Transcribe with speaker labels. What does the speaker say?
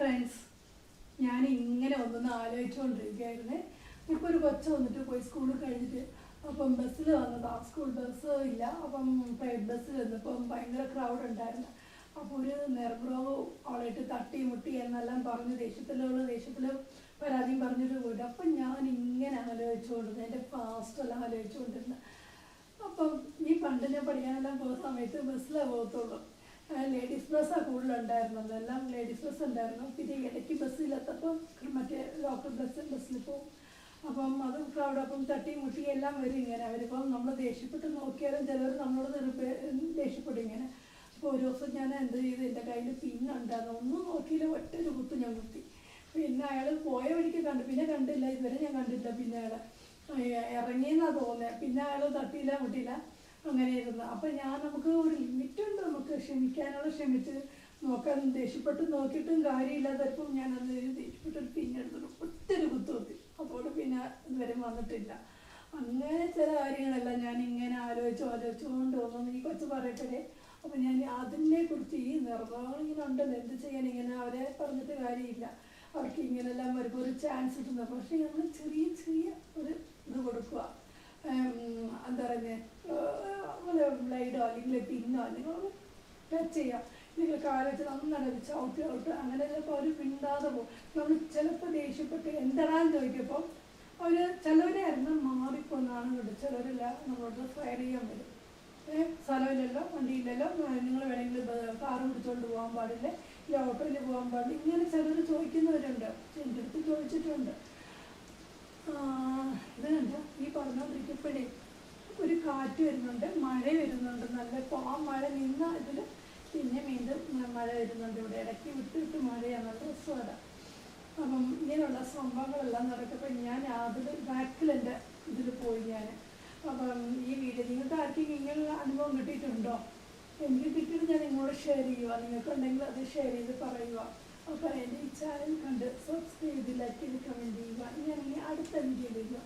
Speaker 1: Friends. ഞാൻ ഇങ്ങനെ ഒന്നൊന്ന് ആലോചിച്ചുകൊണ്ടിരിക്കുകയായിരുന്നു ഇപ്പോൾ ഒരു കൊച്ചു വന്നിട്ട് പോയി സ്കൂൾ കഴിഞ്ഞിട്ട് അപ്പം ബസ്സിൽ വന്നതാ. സ്കൂൾ ബസ് ഇല്ല. അപ്പം പ്രൈവറ്റ് ബസ്സിൽ വന്നപ്പം ഭയങ്കര ക്രൗഡ് ഉണ്ടായിരുന്നു. അപ്പോൾ ഒരു നിർബ്രോവ് അവളായിട്ട് തട്ടി മുട്ടി എന്നെല്ലാം പറഞ്ഞ് ദേഷ്യത്തിലുള്ള ദേഷ്യത്തിൽ പരാതിയും പറഞ്ഞിട്ട് പോയിട്ട് അപ്പം ഞാൻ ഇങ്ങനെ ആലോചിച്ചുകൊണ്ടിരുന്നത് എന്റെ പാസ്റ്റെല്ലാം ആലോചിച്ചുകൊണ്ടിരുന്നത് അപ്പം ഈ പണ്ട് ഞാൻ പഠിക്കാനെല്ലാം പോകുന്ന സമയത്ത് ബസ്സിലേ പോകത്തുള്ളൂ. ലേഡീസ് ബസ്സാണ് കൂടുതലുണ്ടായിരുന്നത്. എല്ലാം ലേഡീസ് ബസ് ഉണ്ടായിരുന്നു. പിന്നെ ഇടയ്ക്ക് ബസ്സിലെത്തപ്പം മറ്റേ ലോക്കൽ ബസ് ബസ്സിൽ പോകും അപ്പം അത് ക്രൗഡപ്പം തട്ടി മുട്ടി എല്ലാം വരും ഇങ്ങനെ. അവരിപ്പം നമ്മൾ ദേഷ്യപ്പെട്ട് നോക്കിയാലും ചിലവർ നമ്മളോട് ദേഷ്യപ്പെടും ഇങ്ങനെ. അപ്പോൾ ഒരു ദിവസം ഞാൻ എന്ത് ചെയ്ത്? എന്റെ കയ്യിൽ പിന്നുണ്ടായിരുന്നു ഒന്നും നോക്കിയില്ല. ഒറ്റ ഒരു കുത്ത് ഞാൻ കുത്തി. പിന്നെ അയാൾ പോയ വഴിക്ക് കണ്ടു. പിന്നെ കണ്ടില്ല. ഇതുവരെ ഞാൻ കണ്ടില്ല പിന്നെ അയാൾ ഇറങ്ങിയെന്നാണ് തോന്നുന്നത് പിന്നെ അയാൾ തട്ടിയില്ല മുട്ടിയില്ല. അങ്ങനെ ഇരുന്നു അപ്പം ഞാൻ നമുക്ക് ഒരു ലിമിറ്റ് ഉണ്ട് നമുക്ക് ക്ഷമിക്കാനുള്ള ക്ഷമിച്ച് നോക്കാൻ ദേഷ്യപ്പെട്ട് നോക്കിയിട്ടും കാര്യമില്ലാത്തപ്പം ഞാൻ അത് ദേഷ്യപ്പെട്ട് പിന്നെ എടുത്തിട്ട് ഒത്തിരി കുത്തു കുത്തി അതോടെ പിന്നെ ഇതുവരെ വന്നിട്ടില്ല. അങ്ങനെ ചില കാര്യങ്ങളെല്ലാം ഞാൻ ഇങ്ങനെ ആലോചിച്ച് ആലോചിച്ചുകൊണ്ട് വന്നു. ഈ കൊച്ചു പറയട്ടെ അപ്പം ഞാൻ അതിനെ കുറിച്ച് ഈ നിർവാഹം ഇങ്ങനെ ഉണ്ടല്ലോ എന്ത് ചെയ്യാൻ ഇങ്ങനെ അവരെ പറഞ്ഞിട്ട് കാര്യമില്ല. അവർക്ക് ഇങ്ങനെല്ലാം വരുമ്പോൾ ഒരു ചാൻസ് കിട്ടുന്നത് പക്ഷേ നമ്മൾ ചെറിയ ചെറിയ ഒരു ഇത് കൊടുക്കുക. എന്താ പറയുന്നത് ബ്ലൈഡോ അല്ലെങ്കിൽ പിന്നോ അല്ലെങ്കിൽ ടച്ച് ചെയ്യാം. നിങ്ങൾ കാലത്ത് നന്നായി ചവിട്ടി ചവിട്ട് അങ്ങനെ ചിലപ്പോൾ അവർ പിണ്ടാതെ പോകും. നമ്മൾ ചിലപ്പോൾ ദേഷ്യപ്പെട്ട് എന്താണെന്ന് ചോദിക്കുമ്പോൾ അവർ ചിലവരായിരുന്നു മാറിപ്പോന്നാണ് കേട്ടോ ചിലവരില്ല നമ്മളോട് ഫയർ ചെയ്യാൻ വരും. ഏ, സ്ഥലമില്ലല്ലോ വണ്ടിയില്ലല്ലോ നിങ്ങൾ വേണമെങ്കിൽ കാറ് പിടിച്ചുകൊണ്ട് പോകാൻ പാടില്ല ഇല്ല ഓട്ടോയിൽ പോകാൻ പാടില്ല ഇങ്ങനെ ചിലർ ചോദിക്കുന്നവരുണ്ട് എന്റെ അടുത്ത് ചോദിച്ചിട്ടുണ്ട് ആ, ഇത് കണ്ട ഈ പറഞ്ഞുകൊണ്ടിരിക്കപ്പോഴേ ഒരു കാറ്റ് വരുന്നുണ്ട് മഴ വരുന്നുണ്ട്. നല്ല ഇപ്പോൾ ആ മഴ നിന്ന ഇതിൽ പിന്നെ വീണ്ടും മഴ വരുന്നുണ്ട്. ഇവിടെ ഇടയ്ക്ക് വിട്ട് വിട്ട് മഴയാണ് നല്ല രസമാണ് അപ്പം ഇങ്ങനെയുള്ള സംഭവങ്ങളെല്ലാം നടക്കുമ്പോൾ ഞാൻ അതിൽ ബാക്കിൽ എന്റെ ഇതിൽ പോയി ഞാൻ. അപ്പം ഈ വീഡിയോ നിങ്ങൾക്ക് ആർക്കെങ്കിലും ഇങ്ങനെയുള്ള അനുഭവം കിട്ടിയിട്ടുണ്ടോ? എനിക്ക് കിട്ടിയത് ഞാൻ നിങ്ങളോട് ഷെയർ ചെയ്യുക നിങ്ങൾക്കുണ്ടെങ്കിൽ അത് ഷെയർ ചെയ്ത് പറയുക അപ്പോൾ എന്റെ ഈ ചാനൽ കണ്ട് സബ്സ്ക്രൈബ് ചെയ്ത് ലൈക്ക് ചെയ്ത് കമന്റ് ചെയ്യുക ഇനി അടുത്ത വീഡിയോ